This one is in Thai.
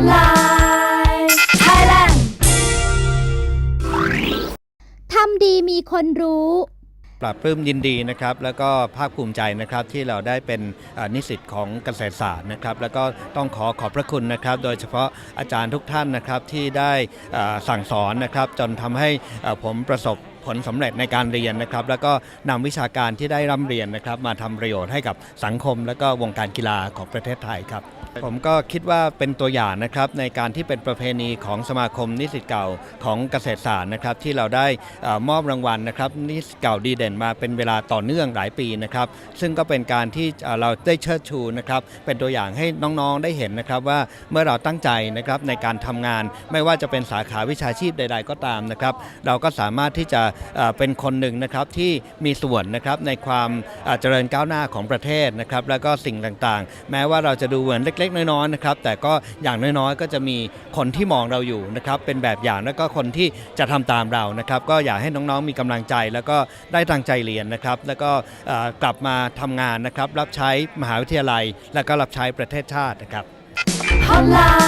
Hotline Thailand ทำดีมีคนรู้ ปรับปลื้มยินดีนะครับ แล้วก็ภาคภูมิใจนะครับที่เราได้เป็นนิสิตของเกษตรศาสตร์นะครับ แล้วก็ต้องขอขอบพระคุณนะครับ โดยเฉพาะอาจารย์ทุกท่านนะครับที่ได้สั่งสอนนะครับ จนทำให้ผมประสบผลสำเร็จในการเรียนนะครับ แล้วก็นำวิชาการที่ได้ร่ำเรียนนะครับ มาทำประโยชน์ให้กับสังคม และก็วงการกีฬาของประเทศไทยครับ ผมก็คิดว่าเป็นตัวอย่างนะครับในการที่เป็นประเพณีของสมาคมนิสิตเก่าของเกษตรศาสตร์นะครับ ที่เราได้มอบรางวัลนะครับนิสิตเก่าดีเด่นมาเป็นเวลาต่อเนื่องหลายปีนะครับ ซึ่งก็เป็นการที่เอ่อเราได้เชิดชูนะครับเป็นตัวอย่างให้น้องๆได้เห็นนะครับว่าเมื่อเราตั้งใจนะครับในการทำงาน ไม่ว่าจะเป็นสาขาวิชาชีพใด ๆ ก็ตามนะครับ เราก็สามารถที่จะเป็นคนหนึ่งนะครับที่มีส่วนนะครับในความเจริญก้าวหน้าของประเทศนะครับแล้วก็สิ่งต่างๆ แม้ว่าเราจะดูเหมือนเล็ก ๆ น้อยๆนะครับแต่ก็อย่างน้อยๆ ก็จะมีคนที่มองเราอยู่นะครับเป็นแบบอย่างแล้วก็คนที่จะทำตามเรานะครับก็อยากให้น้องๆมีกำลังใจแล้วก็ได้ตั้งใจเรียนนะครับแล้วก็กลับมาทำงานนะครับรับใช้มหาวิทยาลัย แล้วก็รับใช้ประเทศชาตินะครับ Hotline